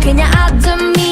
그냥 아듬이